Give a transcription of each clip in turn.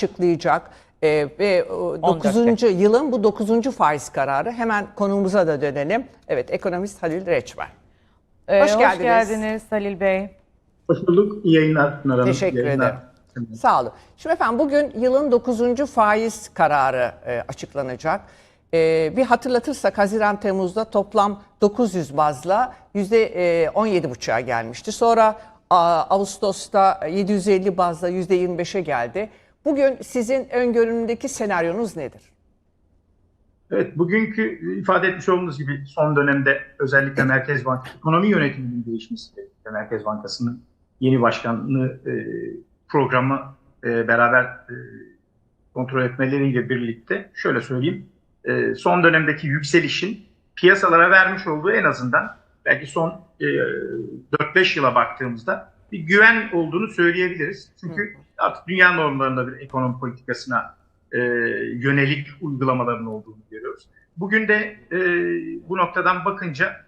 açıklayacak Ee, ve 9. yılın bu 9. faiz kararı. Hemen konumuza da dönelim. Evet ekonomist Halil Reçber. Ee, Hoş hoş, geldiniz. geldiniz. Halil Bey. Hoş bulduk. İyi yayınlar Hanım. Teşekkür yayınlar. ederim. Sağ olun. Şimdi efendim bugün yılın 9. faiz kararı e, açıklanacak. E, bir hatırlatırsak Haziran-Temmuz'da toplam 900 bazla %17,5'a gelmişti. Sonra a, Ağustos'ta 750 bazla %25'e geldi. Bugün sizin öngörümündeki senaryonuz nedir? Evet, bugünkü ifade etmiş olduğunuz gibi son dönemde özellikle Merkez Bankası ekonomi yönetiminin değişmesi ve Merkez Bankası'nın yeni başkanlığı e, programı e, beraber e, kontrol etmeleriyle birlikte şöyle söyleyeyim. E, son dönemdeki yükselişin piyasalara vermiş olduğu en azından belki son e, 4-5 yıla baktığımızda bir güven olduğunu söyleyebiliriz. Çünkü artık dünya normlarında bir ekonomi politikasına e, yönelik uygulamaların olduğunu görüyoruz. Bugün de e, bu noktadan bakınca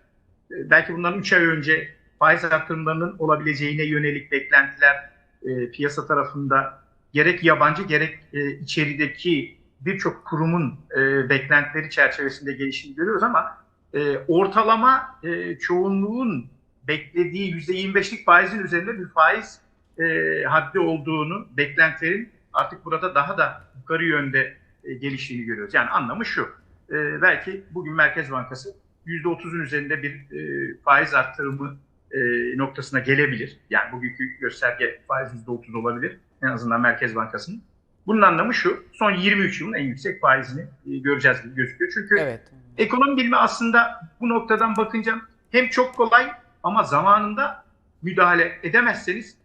e, belki bundan 3 ay önce faiz artırımlarının olabileceğine yönelik beklentiler e, piyasa tarafında gerek yabancı gerek e, içerideki birçok kurumun e, beklentileri çerçevesinde geliştiğini görüyoruz ama e, ortalama e, çoğunluğun beklediği %25'lik faizin üzerinde bir faiz e, haddi olduğunu, beklentilerin artık burada daha da yukarı yönde e, geliştiğini görüyoruz. Yani anlamı şu, e, belki bugün Merkez Bankası %30'un üzerinde bir e, faiz arttırımı e, noktasına gelebilir. Yani bugünkü gösterge faiz %30 olabilir en azından Merkez Bankası'nın. Bunun anlamı şu, son 23 yılın en yüksek faizini e, göreceğiz gibi gözüküyor. Çünkü Evet. ekonomi bilimi aslında bu noktadan bakınca hem çok kolay ama zamanında müdahale edemezseniz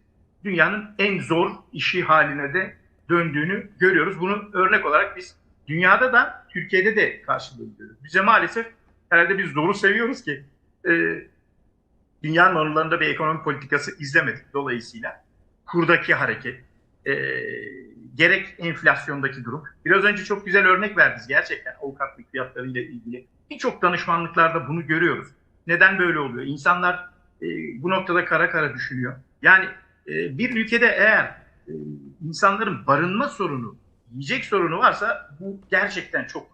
dünyanın en zor işi haline de döndüğünü görüyoruz. Bunu örnek olarak biz dünyada da Türkiye'de de karşılığını. Bize maalesef herhalde biz zoru seviyoruz ki e, dünya normlarında bir ekonomi politikası izlemedik dolayısıyla kurdaki hareket, e, gerek enflasyondaki durum. Biraz önce çok güzel örnek verdiniz gerçekten avukatlık fiyatlarıyla ilgili. Birçok danışmanlıklarda bunu görüyoruz. Neden böyle oluyor? İnsanlar e, bu noktada kara kara düşünüyor. Yani e, bir ülkede eğer e, insanların barınma sorunu, yiyecek sorunu varsa bu gerçekten çok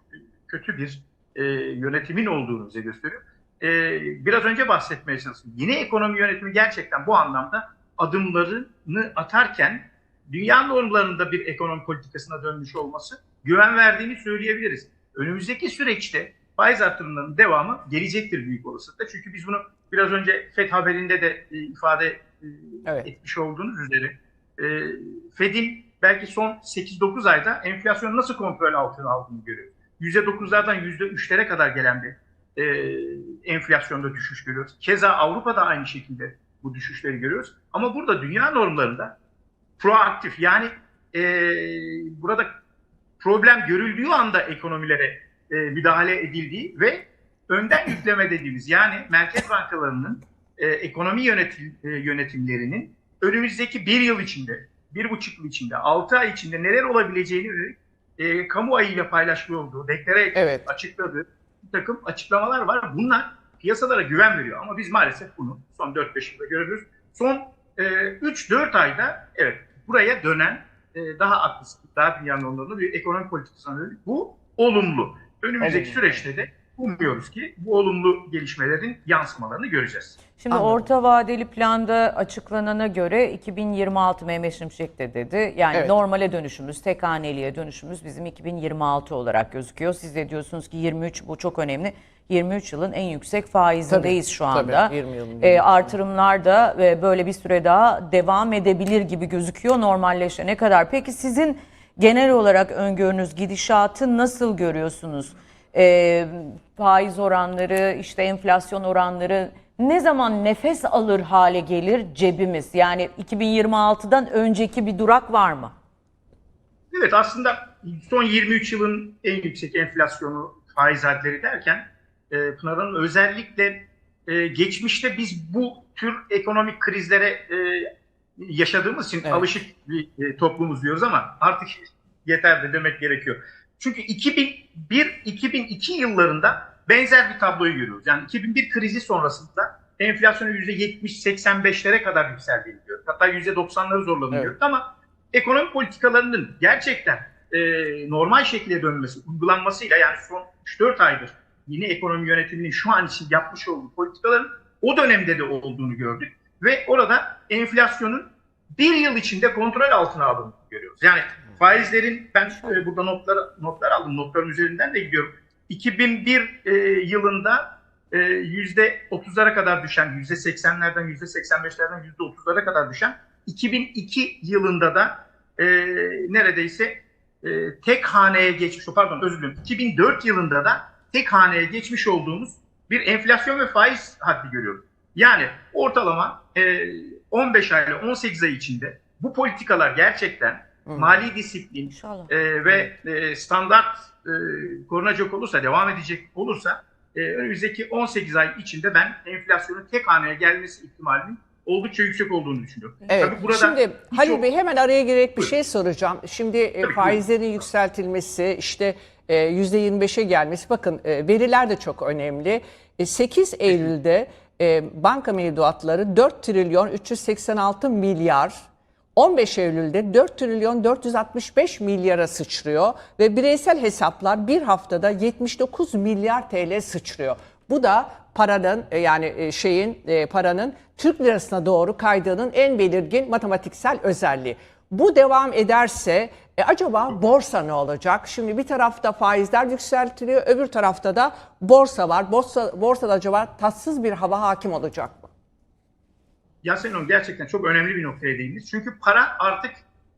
kötü bir e, yönetimin olduğunu bize gösteriyor. E, biraz önce bahsetmeye çalıştım. Yeni ekonomi yönetimi gerçekten bu anlamda adımlarını atarken dünya normlarında bir ekonomi politikasına dönmüş olması güven verdiğini söyleyebiliriz. Önümüzdeki süreçte faiz artırımlarının devamı gelecektir büyük olasılıkla. Çünkü biz bunu biraz önce FED haberinde de ifade Evet. etmiş olduğunuz üzere e, Fed'in belki son 8-9 ayda enflasyonu nasıl kontrol altına aldığını görüyoruz. %9'lardan %3'lere kadar gelen bir e, enflasyonda düşüş görüyoruz. Keza Avrupa'da aynı şekilde bu düşüşleri görüyoruz. Ama burada dünya normlarında proaktif yani e, burada problem görüldüğü anda ekonomilere e, müdahale edildiği ve önden yükleme dediğimiz yani merkez bankalarının e, ekonomi yönetim, e, yönetimlerinin önümüzdeki bir yıl içinde, bir buçuk yıl içinde, altı ay içinde neler olabileceğini yönelik e, kamuoyuyla paylaşmış olduğu, ettiği, Evet. açıkladığı bir takım açıklamalar var. Bunlar piyasalara güven veriyor. Ama biz maalesef bunu son 4-5 yılda görüyoruz. Son e, 3-4 ayda evet buraya dönen e, daha aklı, daha normlarında bir ekonomi politikasına dönük. Bu olumlu. Önümüzdeki Olumlu. süreçte de umuyoruz ki bu olumlu gelişmelerin yansımalarını göreceğiz. Şimdi Anladım. orta vadeli planda açıklanana göre 2026 Mehmet Şimşek de dedi. Yani Evet. normale dönüşümüz, tek haneliğe dönüşümüz bizim 2026 olarak gözüküyor. Siz de diyorsunuz ki 23 bu çok önemli. 23 yılın en yüksek faizindeyiz Tabii, şu anda. tabii, 20 yılın Ee, artırımlar da e, böyle bir süre daha devam edebilir gibi gözüküyor normalleşene kadar. Peki sizin genel olarak öngörünüz, gidişatı nasıl görüyorsunuz? Ee, faiz oranları, işte enflasyon oranları ne zaman nefes alır hale gelir cebimiz? Yani 2026'dan önceki bir durak var mı? Evet aslında son 23 yılın en yüksek enflasyonu faiz hadleri derken e, Pınar Hanım özellikle e, geçmişte biz bu tür ekonomik krizlere e, yaşadığımız için Evet. alışık bir e, toplumuz diyoruz ama artık yeter de demek gerekiyor. Çünkü 2001-2002 yıllarında benzer bir tabloyu görüyoruz. Yani 2001 krizi sonrasında enflasyonun %70-85'lere kadar yükseldiğini görüyoruz. Hatta %90'ları zorladığını Evet. görüyoruz ama ekonomi politikalarının gerçekten e, normal şekilde dönmesi, uygulanmasıyla yani son 3-4 aydır yeni ekonomi yönetiminin şu an için yapmış olduğu politikaların o dönemde de olduğunu gördük. Ve orada enflasyonun bir yıl içinde kontrol altına alındığını görüyoruz. Yani faizlerin ben burada notlar notlar aldım. Notların üzerinden de gidiyorum. 2001 e, yılında e, yüzde 30'lara kadar düşen, yüzde 80'lerden yüzde 85'lerden yüzde 30'lara kadar düşen 2002 yılında da e, neredeyse e, tek haneye geçmiş, pardon özür dilerim, 2004 yılında da tek haneye geçmiş olduğumuz bir enflasyon ve faiz haddi görüyoruz. Yani ortalama e, 15 ay ile 18 ay içinde bu politikalar gerçekten Hı. mali disiplin İnşallah. e, ve e, standart e, korunacak olursa, devam edecek olursa e, önümüzdeki 18 ay içinde ben enflasyonun tek haneye gelmesi ihtimalinin oldukça yüksek olduğunu düşünüyorum. Evet. Tabii burada Şimdi Halil Bey hemen araya girerek bir Buyurun. şey soracağım. Şimdi e, faizlerin yükseltilmesi, işte e, %25'e gelmesi. Bakın e, veriler de çok önemli. E, 8 Eylül'de e, banka mevduatları 4 trilyon 386 milyar 15 Eylül'de 4 trilyon 465 milyara sıçrıyor ve bireysel hesaplar bir haftada 79 milyar TL sıçrıyor. Bu da paranın e, yani e, şeyin e, paranın Türk lirasına doğru kaydığının en belirgin matematiksel özelliği. Bu devam ederse e, acaba borsa ne olacak? Şimdi bir tarafta faizler yükseltiliyor, öbür tarafta da borsa var. Borsa borsada acaba tatsız bir hava hakim olacak? Yasemin Hanım gerçekten çok önemli bir noktaya değindiniz. Çünkü para artık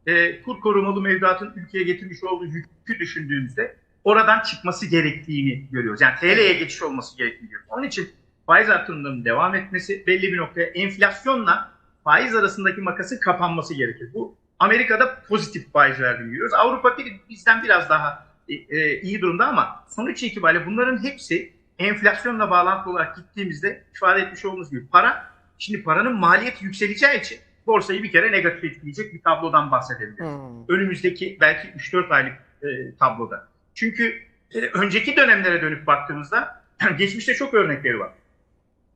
e, kur korumalı mevduatın ülkeye getirmiş olduğu yükü düşündüğümüzde oradan çıkması gerektiğini görüyoruz. Yani TL'ye geçiş olması gerektiğini görüyoruz. Onun için faiz artırımlarının devam etmesi belli bir noktaya enflasyonla faiz arasındaki makasın kapanması gerekir. Bu Amerika'da pozitif faiz verdiğini görüyoruz. Avrupa bir, bizden biraz daha e, e, iyi durumda ama sonuç itibariyle bunların hepsi enflasyonla bağlantılı olarak gittiğimizde ifade etmiş olduğumuz gibi para Şimdi paranın maliyeti yükseleceği için borsayı bir kere negatif etkileyecek bir tablodan bahsedebiliriz. Hmm. Önümüzdeki belki 3-4 aylık e, tabloda. Çünkü e, önceki dönemlere dönüp baktığımızda geçmişte çok örnekleri var.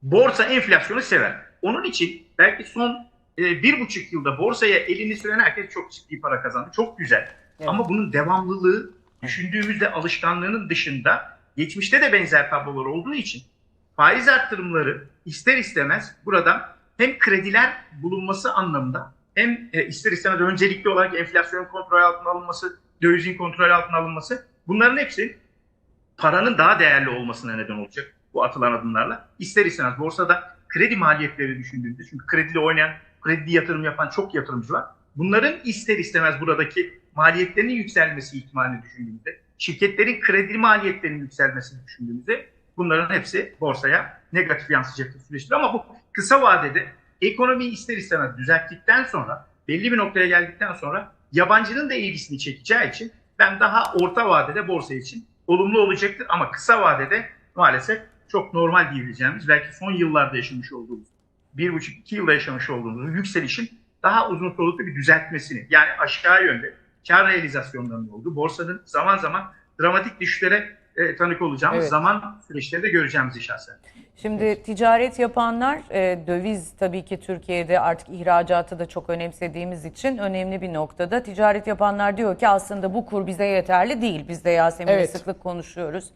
Borsa enflasyonu sever. Onun için belki son e, bir buçuk yılda borsaya elini süren herkes çok ciddi para kazandı. Çok güzel. Evet. Ama bunun devamlılığı düşündüğümüzde alışkanlığının dışında geçmişte de benzer tablolar olduğu için faiz arttırımları ister istemez buradan hem krediler bulunması anlamında hem e, ister istemez öncelikli olarak enflasyon kontrol altına alınması, dövizin kontrol altına alınması bunların hepsi paranın daha değerli olmasına neden olacak bu atılan adımlarla. İster istemez borsada kredi maliyetleri düşündüğünde çünkü krediyle oynayan, kredi yatırım yapan çok yatırımcı var. Bunların ister istemez buradaki maliyetlerinin yükselmesi ihtimalini düşündüğümüzde, şirketlerin kredi maliyetlerinin yükselmesini düşündüğümüzde bunların hepsi borsaya negatif yansıyacaktır süreçtir. Ama bu kısa vadede ekonomiyi ister istemez düzelttikten sonra, belli bir noktaya geldikten sonra yabancının da ilgisini çekeceği için ben daha orta vadede borsa için olumlu olacaktır. Ama kısa vadede maalesef çok normal diyebileceğimiz, belki son yıllarda yaşamış olduğumuz, bir buçuk iki yılda yaşamış olduğumuz yükselişin daha uzun soluklu bir düzeltmesini, yani aşağı yönde kar realizasyonlarının olduğu, borsanın zaman zaman dramatik düşüşlere e, tanık olacağımız Evet. zaman süreçleri de göreceğimizi şahsen. Şimdi ticaret yapanlar e, döviz tabii ki Türkiye'de artık ihracatı da çok önemsediğimiz için önemli bir noktada. Ticaret yapanlar diyor ki aslında bu kur bize yeterli değil. Biz de Yasemin'le Evet. sıklık konuşuyoruz.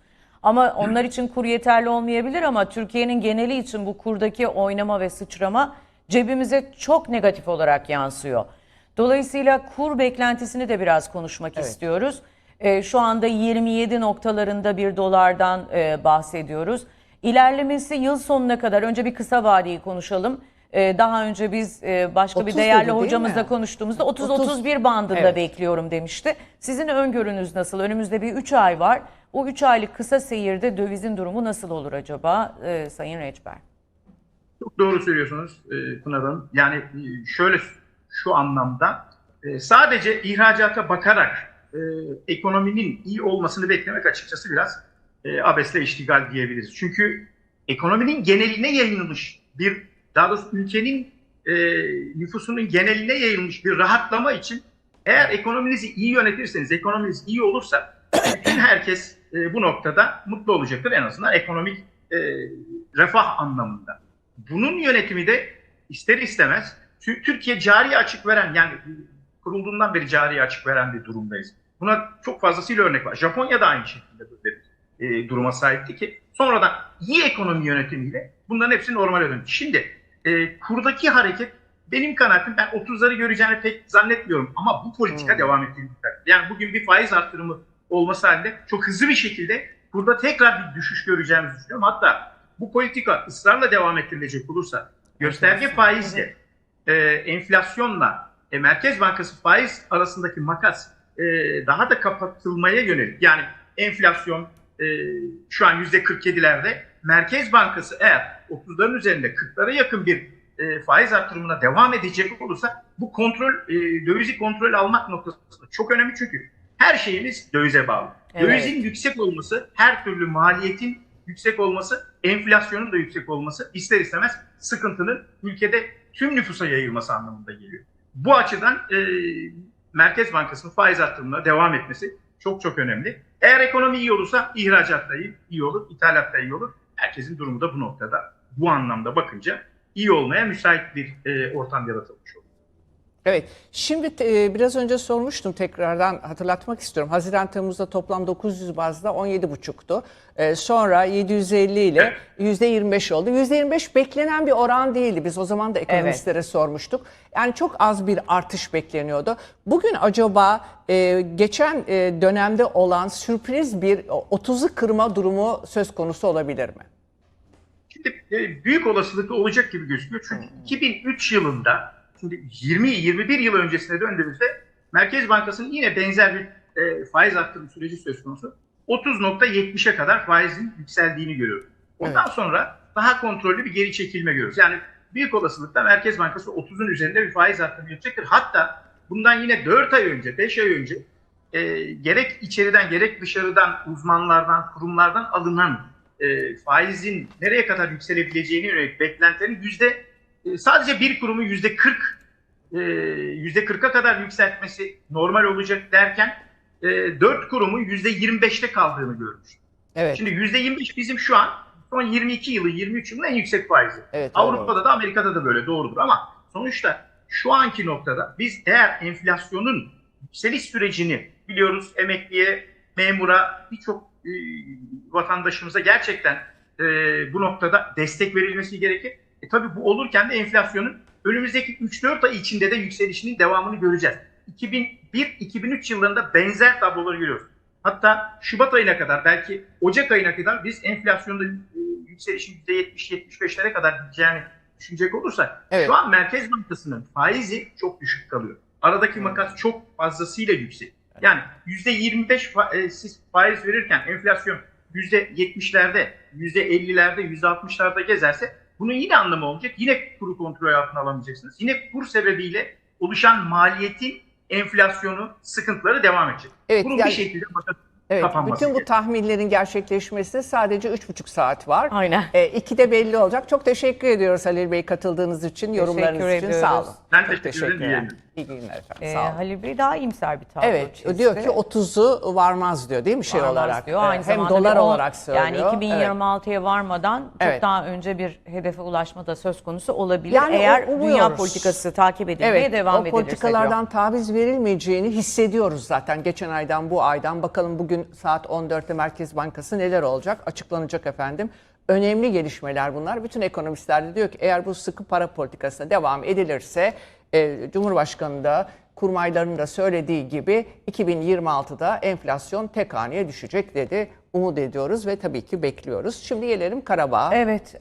Ama onlar için kur yeterli olmayabilir ama Türkiye'nin geneli için bu kurdaki oynama ve sıçrama cebimize çok negatif olarak yansıyor. Dolayısıyla kur beklentisini de biraz konuşmak Evet. istiyoruz. E, şu anda 27 noktalarında bir dolardan e, bahsediyoruz. İlerlemesi yıl sonuna kadar önce bir kısa vadeyi konuşalım. E, daha önce biz e, başka 30 bir dedi değerli değil hocamızla mi? konuştuğumuzda 30 30-31 bandında Evet. bekliyorum demişti. Sizin öngörünüz nasıl? Önümüzde bir 3 ay var. O 3 aylık kısa seyirde dövizin durumu nasıl olur acaba e, Sayın Reçber? Çok doğru söylüyorsunuz e, Pınar Hanım. Yani e, şöyle şu anlamda e, sadece ihracata bakarak e, ekonominin iyi olmasını beklemek açıkçası biraz e, abesle iştigal diyebiliriz. Çünkü ekonominin geneline yayılmış bir, daha doğrusu ülkenin e, nüfusunun geneline yayılmış bir rahatlama için eğer ekonominizi iyi yönetirseniz, ekonominiz iyi olursa bütün herkes e, bu noktada mutlu olacaktır en azından ekonomik e, refah anlamında. Bunun yönetimi de ister istemez Tü- Türkiye cari açık veren yani kurulduğundan beri cari açık veren bir durumdayız. Buna çok fazlasıyla örnek var. Japonya da aynı şekilde böyle bir e, duruma sahipti ki sonradan iyi ekonomi yönetimiyle bunların hepsi normale döndü. Şimdi e, kurdaki hareket benim kanaatim ben 30'ları göreceğini pek zannetmiyorum ama bu politika Hmm. devam ettiğini Yani bugün bir faiz arttırımı olması halinde çok hızlı bir şekilde burada tekrar bir düşüş göreceğimizi düşünüyorum. Hatta bu politika ısrarla devam ettirilecek olursa gösterge faizle e, enflasyonla e, Merkez Bankası faiz arasındaki makas e, daha da kapatılmaya yönelik. Yani enflasyon e, şu an yüzde 47'lerde Merkez Bankası eğer 30'ların üzerinde 40'lara yakın bir e, faiz artırımına devam edecek olursa bu kontrol e, dövizi kontrol almak noktasında çok önemli çünkü her şeyimiz dövize bağlı. Evet. Dövizin yüksek olması, her türlü maliyetin yüksek olması, enflasyonun da yüksek olması ister istemez sıkıntının ülkede tüm nüfusa yayılması anlamında geliyor. Bu açıdan e, Merkez Bankası'nın faiz artırımına devam etmesi çok çok önemli. Eğer ekonomi iyi olursa ihracat da iyi, iyi olur, ithalat da iyi olur. Herkesin durumu da bu noktada, bu anlamda bakınca iyi olmaya müsait bir e, ortam yaratılmış olur. Evet. Şimdi e, biraz önce sormuştum tekrardan hatırlatmak istiyorum. Haziran Temmuz'da toplam 900 bazda 17,5'tu. E, sonra 750 ile %25 oldu. %25 beklenen bir oran değildi. Biz o zaman da ekonomistlere sormuştuk. Yani çok az bir artış bekleniyordu. Bugün acaba e, geçen e, dönemde olan sürpriz bir 30'u kırma durumu söz konusu olabilir mi? Şimdi e, büyük olasılıkla olacak gibi gözüküyor. Çünkü 2003 yılında şimdi 20-21 yıl öncesine döndüğümüzde Merkez Bankası'nın yine benzer bir e, faiz arttırım süreci söz konusu. 30.70'e kadar faizin yükseldiğini görüyoruz. Ondan sonra daha kontrollü bir geri çekilme görüyoruz. Yani büyük olasılıkla Merkez Bankası 30'un üzerinde bir faiz artırımı yapacaktır. Hatta bundan yine 4 ay önce, 5 ay önce e, gerek içeriden gerek dışarıdan uzmanlardan, kurumlardan alınan e, faizin nereye kadar yükselebileceğini yönelik beklentilerin yüzde sadece bir kurumu yüzde 40 e, yüzde 40'a kadar yükseltmesi normal olacak derken e, 4 kurumun yüzde 25'te kaldığını görmüştük. Evet. Şimdi yüzde 25 bizim şu an son 22 yılı 23 yılın en yüksek faizi. Evet, doğru. Avrupa'da da Amerika'da da böyle doğrudur ama sonuçta şu anki noktada biz eğer enflasyonun yükseliş sürecini biliyoruz emekliye, memura birçok e, vatandaşımıza gerçekten e, bu noktada destek verilmesi gerekir. E, tabii bu olurken de enflasyonun önümüzdeki 3-4 ay içinde de yükselişinin devamını göreceğiz. 2001-2003 yıllarında benzer tabloları görüyoruz. Hatta Şubat ayına kadar belki Ocak ayına kadar biz enflasyonda e, yükselişin %70-75'lere kadar gideceğini düşünecek olursak Evet. şu an Merkez Bankası'nın faizi çok düşük kalıyor. Aradaki makas çok fazlasıyla yüksek. Yani %25 fa- e, siz faiz verirken enflasyon %70'lerde, %50'lerde, %60'larda gezerse bunun yine anlamı olacak. Yine kuru kontrol altına alamayacaksınız. Yine kur sebebiyle oluşan maliyetin enflasyonu, sıkıntıları devam edecek. Evet, Bunun yani- bir şekilde Evet, kapanması bütün bu gerekiyor. tahminlerin gerçekleşmesine sadece 3,5 saat var. Aynen. E, iki de belli olacak. Çok teşekkür ediyoruz Halil Bey katıldığınız için, yorumlarınız için. ediyoruz. Sağ olun. Ben Çok teşekkür ederim, teşekkürler. diyelim. İyi günler efendim. Ee, Sağ olun. Halil Bey daha iyimser bir tablo Evet, çizdi. diyor ki 30'u varmaz diyor değil mi şey Varmaz olarak? diyor. Aynı Hem dolar on- olarak söylüyor. Yani Evet. 2026'ya varmadan çok Evet. daha önce bir hedefe ulaşma da söz konusu olabilir. Yani Eğer o- dünya umuyoruz. politikası takip edilmeye Evet, devam o edilirse politikalardan diyor. taviz verilmeyeceğini hissediyoruz zaten geçen aydan bu aydan. Bakalım bugün saat 14'te Merkez Bankası neler olacak? Açıklanacak efendim. Önemli gelişmeler bunlar. Bütün ekonomistler de diyor ki eğer bu sıkı para politikasına devam edilirse e, Cumhurbaşkanı da kurmayların da söylediği gibi 2026'da enflasyon tek haneye düşecek dedi. Umut ediyoruz ve tabii ki bekliyoruz. Şimdi gelelim Karabağ'a. Evet.